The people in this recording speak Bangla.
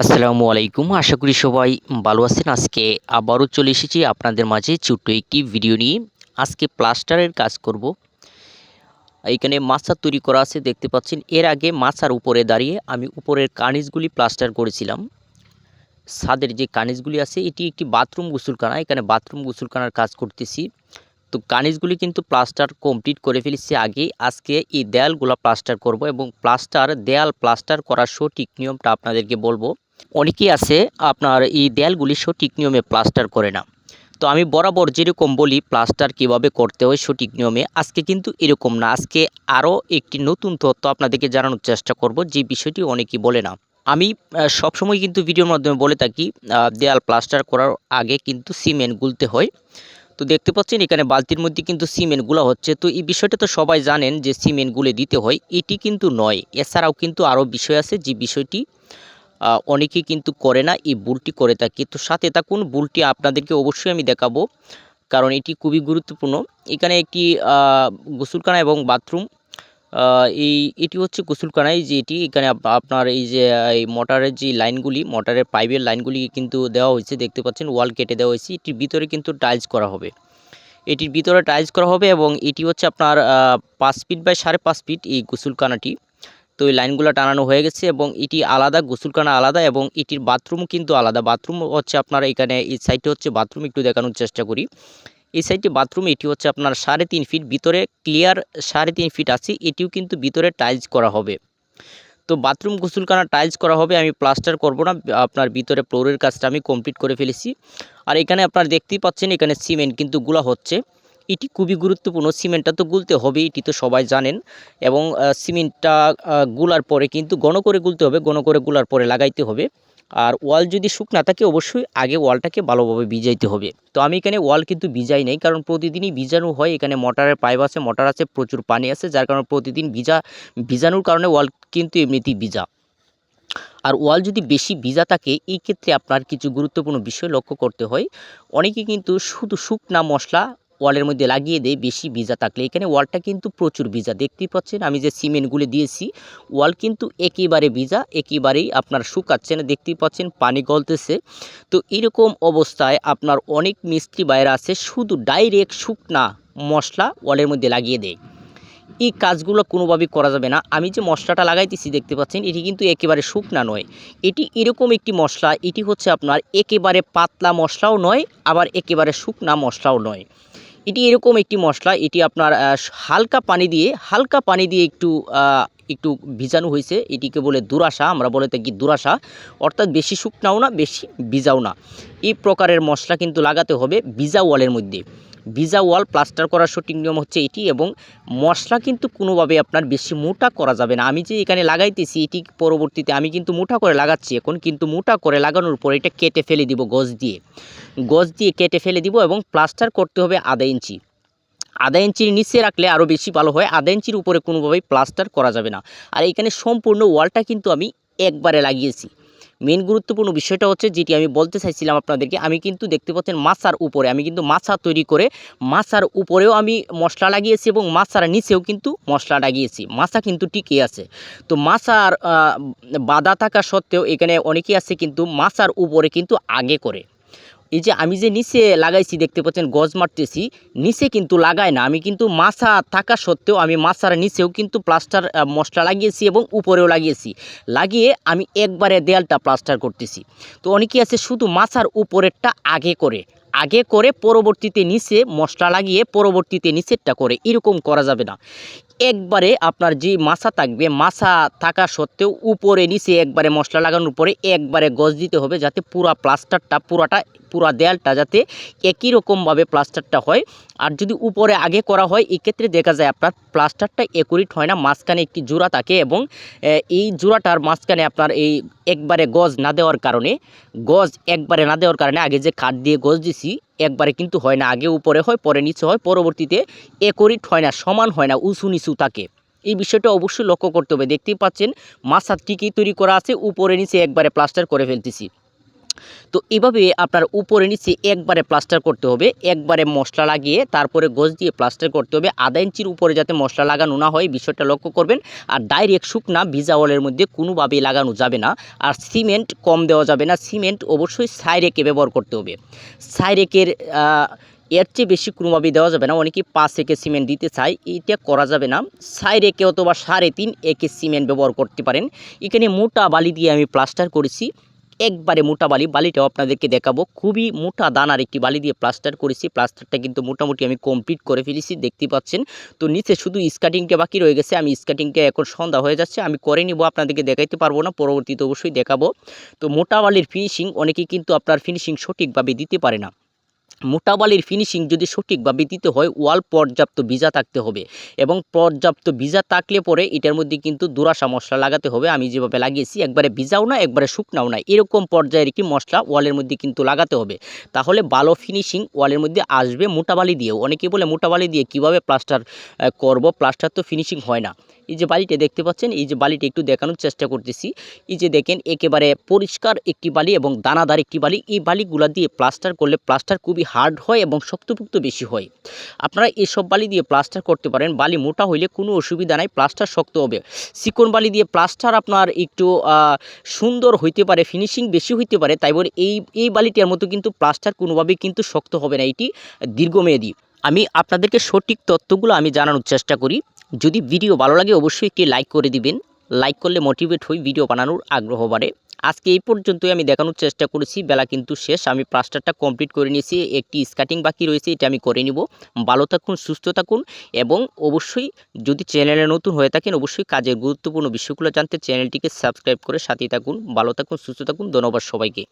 আসসালামু আলাইকুম। আশা করি সবাই ভালো আছেন। আজকে আবারও চলে এসেছি আপনাদের মাঝে ছোট্ট একটি ভিডিও নিয়ে। আজকে প্লাস্টারের কাজ করব। এখানে মাছা তৈরি করা আছে, দেখতে পাচ্ছেন। এর আগে মাছার উপরে দাঁড়িয়ে আমি উপরের কানিজগুলি প্লাস্টার করেছিলাম। ছাদের যে কানিজগুলি আছে, এটি একটি বাথরুম গোসলখানা। এখানে বাথরুম গোসলখানার কাজ করতেছি। তো কানিজগুলি কিন্তু প্লাস্টার কমপ্লিট করে ফেলেছি আগে। আজকে এই দেয়ালগুলো প্লাস্টার করব এবং প্লাস্টার, দেয়াল প্লাস্টার করার সঠিক নিয়মটা আপনাদেরকে বলব। অনেকেই আছে আপনার এই দেয়ালগুলি সঠিক নিয়মে প্লাস্টার করে না। তো আমি বরাবর যেরকম বলি, প্লাস্টার কীভাবে করতে হয় সঠিক নিয়মে, আজকে কিন্তু এরকম না। আজকে আরও একটি নতুন তথ্য আপনাদেরকে জানানোর চেষ্টা করব, যে বিষয়টি অনেকেই বলে না। আমি সবসময় কিন্তু ভিডিওর মাধ্যমে বলে থাকি দেয়াল প্লাস্টার করার আগে কিন্তু সিমেন্ট গুলতে হয়। তো দেখতে পাচ্ছেন এখানে বালতির মধ্যে কিন্তু সিমেন্টগুলা হচ্ছে। তো এই বিষয়টা তো সবাই জানেন যে সিমেন্ট গুলে দিতে হয়, এটি কিন্তু নয়। এছাড়াও কিন্তু আরও বিষয় আছে যে বিষয়টি অনেকেই কিন্তু করে না এই ভুলটি করে থাকে। তো সাথে থাকুন, ভুলটি আপনাদেরকে অবশ্যই আমি দেখাবো, কারণ এটি খুবই গুরুত্বপূর্ণ। এখানে একটি গোসলখানা এবং বাথরুম। এই, এটি হচ্ছে গোসলখানায় যে এটি, এখানে আপ- আপনার এই যে, এই মোটরের যে লাইনগুলি, মোটরের পাইপের লাইনগুলি কিন্তু দেওয়া হয়েছে, দেখতে পাচ্ছেন, ওয়াল কেটে দেওয়া হয়েছে। এটির ভিতরে কিন্তু টাইলস করা হবে। এটির ভিতরে টাইলস করা হবে এবং এটি হচ্ছে আপনার পাঁচ ফিট বাই সাড়ে পাঁচ ফিট এই গোসলখানাটি। তো এই লাইনগুলো টানানো হয়ে গেছে এবং এটি আলাদা, গোসলখানা আলাদা এবং এটির বাথরুম কিন্তু আলাদা। বাথরুম হচ্ছে আপনার এখানে, এই সাইডে হচ্ছে বাথরুম, একটু দেখানোর চেষ্টা করি। এই সাইডে বাথরুম, এটি হচ্ছে আপনার সাড়ে তিন ফিট ভিতরে, ক্লিয়ার সাড়ে তিন ফিট আছে, এটিও কিন্তু ভিতরে টাইলস করা হবে। তো বাথরুম, গোসলখানা টাইলস করা হবে, আমি প্লাস্টার করব না, আপনার ভিতরে ফ্লোরের কাজটা আমি কমপ্লিট করে ফেলেছি। আর এখানে আপনার দেখতেই পাচ্ছেন, এখানে সিমেন্ট কিন্তু গুলা হচ্ছে। এটি খুবই গুরুত্বপূর্ণ। সিমেন্টটা তো গুলতে হবে, এটি তো সবাই জানেন। এবং সিমেন্টটা গুলার পরে কিন্তু গণ করে গুলতে হবে গণ করে গুলার পরে লাগাইতে হবে। আর ওয়াল যদি শুকনা থাকে, অবশ্যই আগে ওয়ালটাকে ভালোভাবে ভিজাইতে হবে। তো আমি এখানে ওয়াল কিন্তু ভিজাই নেই, কারণ প্রতিদিনই ভিজানো হয়। এখানে মোটরের পাইপ আছে, মোটর আছে, প্রচুর পানি আছে, যার কারণে প্রতিদিন ভিজা, ভিজানোর কারণে ওয়াল কিন্তু এমনিতেই ভিজা। আর ওয়াল যদি বেশি ভিজা থাকে এই ক্ষেত্রে আপনার কিছু গুরুত্বপূর্ণ বিষয় লক্ষ্য করতে হয়। অনেকে কিন্তু শুধু শুকনা মশলা ওয়ালের মধ্যে লাগিয়ে দেয় বেশি ভিজা থাকলে। এখানে ওয়ালটা কিন্তু প্রচুর ভিজা, দেখতেই পাচ্ছেন? আমি যে সিমেন্টগুলো দিয়েছি, ওয়াল কিন্তু একেবারে ভিজা, একেবারেই আপনার শুকাচ্ছে না, দেখতেই পাচ্ছেন? পানি গলতেছে। তো এরকম অবস্থায় আপনার অনেক মিস্ত্রি বাইরে আছে, শুধু ডাইরেক্ট শুকনা মশলা ওয়ালের মধ্যে লাগিয়ে দেয়। এই কাজগুলো কোনোভাবেই করা যাবে না। আমি যে মশলাটা লাগাইতেছি, দেখতে পাচ্ছেন? এটি কিন্তু একেবারে শুকনা নয়। এটি এরকম একটি মশলা, এটি হচ্ছে আপনার একেবারে পাতলা মশলাও নয়, আবার একেবারে শুকনা মশলাও নয়। এটি এরকম একটি মশলা, এটি আপনার হালকা পানি দিয়ে, হালকা পানি দিয়ে একটু একটু ভিজানো হয়েছে। এটিকে বলে দুরাশা, আমরা বলে থাকি দুরাশা। অর্থাৎ বেশি শুকনাও না, বেশি ভিজাও না। এই প্রকারের মশলা কিন্তু লাগাতে হবে ভিজা ওয়ালের মধ্যে। ভিজা ওয়াল প্লাস্টার করার সঠিক নিয়ম হচ্ছে এটি এবং মশলা কিন্তু কোনোভাবে আপনার বেশি মোটা করা যাবে না। আমি যে এখানে লাগাইতেছি, এটি পরবর্তীতে আমি কিন্তু মোটা করে লাগাচ্ছি এখন, কিন্তু মোটা করে লাগানোর পর এটা কেটে ফেলে দিব গজ দিয়ে। গজ দিয়ে কেটে ফেলে দিব এবং প্লাস্টার করতে হবে আধা ইঞ্চি। আধা ইঞ্চির নিচে রাখলে আরও বেশি ভালো হয়, আধা ইঞ্চির উপরে কোনোভাবেই প্লাস্টার করা যাবে না। আর এখানে সম্পূর্ণ ওয়ালটা কিন্তু আমি একবারে লাগিয়েছি। মেন গুরুত্বপূর্ণ বিষয়টা হচ্ছে যেটি আমি বলতে চাইছিলাম আপনাদেরকে, আমি কিন্তু দেখতে পাচ্ছেন মাছার উপরে, আমি কিন্তু মাছা তৈরি করে মাছার উপরেও আমি মশলা লাগিয়েছি এবং মাছার নিচেও কিন্তু মশলা লাগিয়েছি। মাছা কিন্তু টিকে আছে। তো মাছার বাধা থাকা সত্ত্বেও এখানে অনেকেই আছে কিন্তু মাছার উপরে কিন্তু আগে করে। এই যে আমি যে নিচে লাগাইছি, দেখতে পাচ্ছেন গজ মারতেছি, নিচে কিন্তু লাগাই না। আমি কিন্তু মাছা থাকা সত্ত্বেও আমি মাছার নিচেও কিন্তু প্লাস্টার মশলা লাগিয়েছি এবং উপরেও লাগিয়েছি। লাগিয়ে আমি একবারে দেয়ালটা প্লাস্টার করতেছি। তো অনেকেই আছে শুধু মাছার উপরেরটা আগে করে। আগে করে পরবর্তীতে নিচে মশলা লাগিয়ে পরবর্তীতে নিচেরটা করে। এরকম করা যাবে না। একবারে আপনার যে মাছা থাকবে, মাছা থাকা সত্ত্বেও উপরে, নিচে একবারে মশলা লাগানোর পরে একবারে গজ দিতে হবে যাতে পুরা প্লাস্টারটা পুরাটা, পুরা দেয়ালটা যাতে একই রকমভাবে প্লাস্টারটা হয়। আর যদি উপরে আগে করা হয়, এক্ষেত্রে দেখা যায় আপনার প্লাস্টারটা একুরিট হয় না, মাঝখানে একটি জোড়া থাকে এবং এই জোড়াটার মাঝখানে আপনার এই একবারে গজ না দেওয়ার কারণে গজ একবারে না দেওয়ার কারণে আগে যে কাঠ দিয়ে গজ দিছি একবারে কিন্তু হয় না, আগে উপরে হয়, পরে নিচে হয়, পরবর্তীতে একরিট হয় না, সমান হয় না, উঁচু নিচু থাকে। এই বিষয়টা অবশ্যই লক্ষ্য করতে হবে। দেখতেই পাচ্ছেন, মাছার টিকি তৈরি করা আছে, উপরে নিচে একবারে প্লাস্টার করে ফেলতেছি। তো এভাবে আপনার উপরে, নিচে একবারে প্লাস্টার করতে হবে, একবারে মশলা লাগিয়ে তারপরে গোজ দিয়ে প্লাস্টার করতে হবে। আধা ইঞ্চির উপরে যাতে মশলা লাগানো না হয়, বিষয়টা লক্ষ্য করবেন। আর ডাইরেক্ট শুকনা ভিজা ওয়ালের মধ্যে কোনোভাবেই লাগানো যাবে না। আর সিমেন্ট কম দেওয়া যাবে না। সিমেন্ট অবশ্যই সাইরেকে ব্যবহার করতে হবে। সাইরেকের এর চেয়ে বেশি কোনোভাবেই দেওয়া যাবে না। অনেকে পাঁচ একে সিমেন্ট দিতে চায় এটা করা যাবে না। সাইড একে অথবা সাড়ে তিন একে সিমেন্ট ব্যবহার করতে পারেন। এখানে মোটা বালি দিয়ে আমি প্লাস্টার করেছি। একবারে মোটা বালি, বালিটাও আপনাদেরকে দেখাবো। খুবই মোটা দানার একটি বালি দিয়ে প্লাস্টার করেছি। প্লাস্টারটা কিন্তু মোটামুটি আমি কমপ্লিট করে ফেলেছি, দেখতে পাচ্ছেন। তো নিচে শুধু স্কাটিংটা বাকি রয়ে গেছে। আমি স্কাটিংটা এখন সন্ধ্যা হয়ে যাচ্ছে। আমি করে নিব, আপনাদেরকে দেখাইতে পারব না। পরবর্তীতে অবশ্যই দেখাবো। তো মোটা বালির ফিনিশিং অনেকে কিন্তু আপনার ফিনিশিং সঠিকভাবে দিতে পারে না। মোটা বালির ফিনিশিং যদি সঠিকভাবে দিতে হয়, ওয়াল পর্যাপ্ত ভিজা থাকতে হবে এবং পর্যাপ্ত ভিজা থাকলে পরে এটার মধ্যে কিন্তু দুরাশা মশলা লাগাতে হবে। আমি যেভাবে লাগিয়েছি, একবারে ভিজাও না, একবারে শুকনাও না, এরকম পর্যায়ের কি মশলা ওয়ালের মধ্যে কিন্তু লাগাতে হবে। তাহলে ভালো ফিনিশিং ওয়ালের মধ্যে আসবে মোটা বালি দিয়েও অনেকে বলে মোটা বালি দিয়ে কীভাবে প্লাস্টার করব? প্লাস্টার তো ফিনিশিং হয় না। এই যে বালিটা দেখতে পাচ্ছেন, এই যে বালিটা একটু দেখানোর চেষ্টা করতেছি। এই যে দেখেন, একেবারে পরিষ্কার একটি বালি এবং দানাদার একটি বালি। এই বালিগুলা দিয়ে প্লাস্টার করলে প্লাস্টার খুবই হার্ড হয় এবং শক্তপুক্ত বেশি হয়। আপনারা এসব বালি দিয়ে প্লাস্টার করতে পারেন। বালি মোটা হইলে কোনো অসুবিধা নাই, প্লাস্টার শক্ত হবে। চিকন বালি দিয়ে প্লাস্টার আপনার একটু সুন্দর হইতে পারে, ফিনিশিং বেশি হইতে পারে, তাই বলে এই এই বালিটার মতো কিন্তু প্লাস্টার কোনোভাবেই কিন্তু শক্ত হবে না। এটি দীর্ঘমেয়াদী। আমি আপনাদেরকে সঠিক তথ্যগুলো আমি জানানোর চেষ্টা করি। যদি ভিডিও ভালো লাগে, অবশ্যই একটি লাইক করে দিবেন। লাইক করলে মোটিভেট হই, ভিডিও বানানোর আগ্রহ বাড়ে। আজকে এই পর্যন্তই, আমি দেখানোর চেষ্টা করেছি, বেলা কিন্তু শেষ, আমি প্লাস্টারটা কমপ্লিট করে নিয়েছি, একটি স্কাটিং বাকি রয়েছে, এটা আমি করে নিব। ভালো থাকুন, সুস্থ থাকুন, এবং অবশ্যই যদি চ্যানেলে নতুন হয়ে থাকেন, অবশ্যই কাজের গুরুত্বপূর্ণ বিষয়গুলো জানতে চ্যানেলটিকে সাবস্ক্রাইব করে সাথে থাকুন। ভালো থাকুন, সুস্থ থাকুন, ধন্যবাদ সবাইকে।